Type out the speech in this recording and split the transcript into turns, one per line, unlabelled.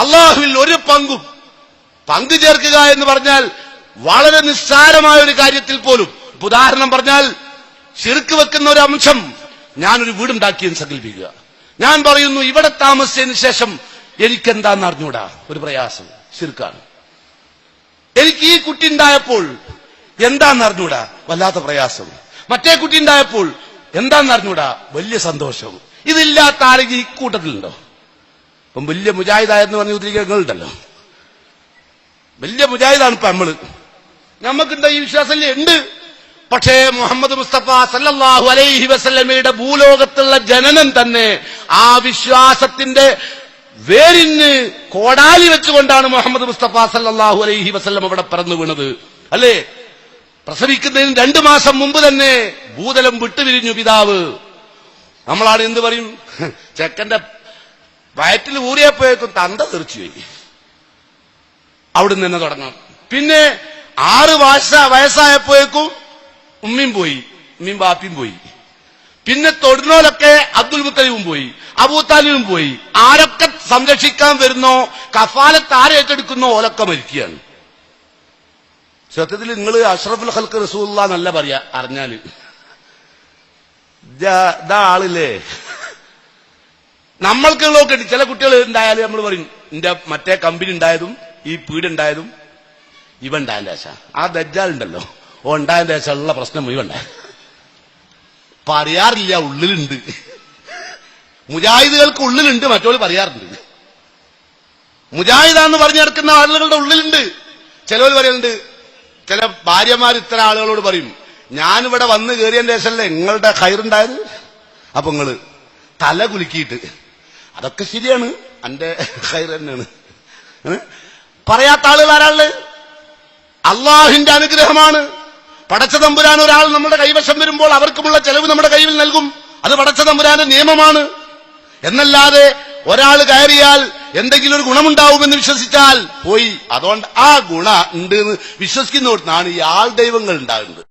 അള്ളാഹുവിൽ ഒരു പങ്കും പങ്കു ചേർക്കുക എന്ന് പറഞ്ഞാൽ വളരെ നിസ്സാരമായ ഒരു കാര്യത്തിൽ പോലും. ഉദാഹരണം പറഞ്ഞാൽ ശിർക്ക് വെക്കുന്ന ഒരു അംശം ഞാനൊരു വീടുണ്ടാക്കിയെന്ന് സങ്കല്പിക്കുക. ഞാൻ പറയുന്നു ഇവിടെ താമസിച്ചതിന് ശേഷം എനിക്കെന്താന്ന് അറിഞ്ഞൂടാ? ഒരു പ്രയാസം. ശിർക്കാണ്. എനിക്ക് ഈ കുട്ടി ഉണ്ടായപ്പോൾ എന്താന്ന് അറിഞ്ഞൂടാ? വല്ലാത്ത പ്രയാസം. മറ്റേ കുട്ടി ഉണ്ടായപ്പോൾ എന്താന്ന് അറിഞ്ഞൂടാ? വലിയ സന്തോഷം. ഇതില്ലാത്ത ആരെങ്കിലും ഈ കൂട്ടത്തിലുണ്ടോ? ഇപ്പം വലിയ മുജാഹിദായെന്ന് പറഞ്ഞ ഉദ്രികങ്ങളുണ്ടല്ലോ വലിയ മുജാഹിദാണ് ഇപ്പൊ നമ്മൾ. നമുക്കുണ്ട് ഈ വിശ്വാസം ഉണ്ട്. പക്ഷേ മുഹമ്മദ് മുസ്തഫ സല്ലാഹു അലൈഹി വസല്ലമയുടെ ഭൂലോകത്തുള്ള ജനനം തന്നെ ആ വിശ്വാസത്തിന്റെ വേരിന് കോടാലി വെച്ചുകൊണ്ടാണ് മുഹമ്മദ് മുസ്തഫ സല്ലാഹു അലൈഹി വസല്ലം അവിടെ പറന്നു വീണത്. അല്ലേ? പ്രസവിക്കുന്നതിന് രണ്ടു മാസം മുമ്പ് തന്നെ ഭൂതലം വിട്ടുപിരിഞ്ഞു പിതാവ്. നമ്മളാണ് എന്ത് പറയും? ചെക്കന്റെ വയറ്റിൽ ഊറിയപ്പോഴേക്കും തന്ത തെറിച്ചുപോയി അവിടെ നിന്ന് തുടങ്ങാം. പിന്നെ ആറ് വയസ്സ വയസ്സായപ്പോഴേക്കും ഉമ്മയും പോയി ഉമ്മയും ബാപ്പിയും പോയി. പിന്നെ തൊടുന്നോലൊക്കെ അബ്ദുൽ മുത്തലിബും പോയി അബൂത്താലിവും പോയി. ആരൊക്കെ സംരക്ഷിക്കാൻ വരുന്നോ കഫാലത്ത് ആരേറ്റെടുക്കുന്നോ ഓലൊക്കെ മരിക്കുകയാണ്. സത്യത്തിൽ നിങ്ങൾ അഷ്റഫുൽ ഹൽക്ക് റസൂല്ല എന്നല്ല പറയാ അറിഞ്ഞാൽ. ഇതാ ആളില്ലേ? നമ്മൾക്കുള്ളതൊക്കെ ചില കുട്ടികൾ ഉണ്ടായാലും നമ്മൾ പറയും എന്റെ മറ്റേ കമ്പനി ഉണ്ടായതും ഈ വീടുണ്ടായതും ഇവ ഉണ്ടായ ദേശ. ആ ദജ്ജാൽ ഉണ്ടല്ലോ. ഓ ഉണ്ടായ ദേശമുള്ള പ്രശ്നം ഇവണ്ടായ പറയാറില്ല ഉള്ളിലുണ്ട്. മുജാഹിദുകൾക്ക് ഉള്ളിലുണ്ട് മറ്റോൾ പറയാറുണ്ട്. മുജാഹിദാന്ന് പറഞ്ഞു നടക്കുന്ന ആളുകളുടെ ഉള്ളിലുണ്ട്. ചിലവർ പറയുന്നുണ്ട് ചില ഭാര്യമാർ ഇത്തരം ആളുകളോട് പറയും ഞാനിവിടെ വന്ന് കയറിയതിന്റെ ശേഷമല്ലേ നിങ്ങളുടെ ഹൈറുണ്ടായത് അപ്പൊ നിങ്ങൾ തല കുലുക്കിയിട്ട് അതൊക്കെ ശരിയാണ്. എന്റെ ഹൈർ തന്നെയാണ്. പറയാത്ത ആളുകൾ ആരാൾ? അള്ളാഹിന്റെ അനുഗ്രഹമാണ്. പടച്ച തമ്പുരാൻ ഒരാൾ നമ്മുടെ കൈവശം വരുമ്പോൾ അവർക്കുമുള്ള ചെലവ് നമ്മുടെ കയ്യിൽ നൽകും. അത് പടച്ച തമ്പുരാന്റെ നിയമമാണ്. എന്നല്ലാതെ ഒരാൾ കയറിയാൽ എന്തെങ്കിലും ഒരു ഗുണമുണ്ടാവുമെന്ന് വിശ്വസിച്ചാൽ പോയി. അതുകൊണ്ട് ആ ഗുണ ഉണ്ട് എന്ന് വിശ്വസിക്കുന്നവർ ഈ ആൾ ദൈവങ്ങൾ ഉണ്ടാകുന്നത്.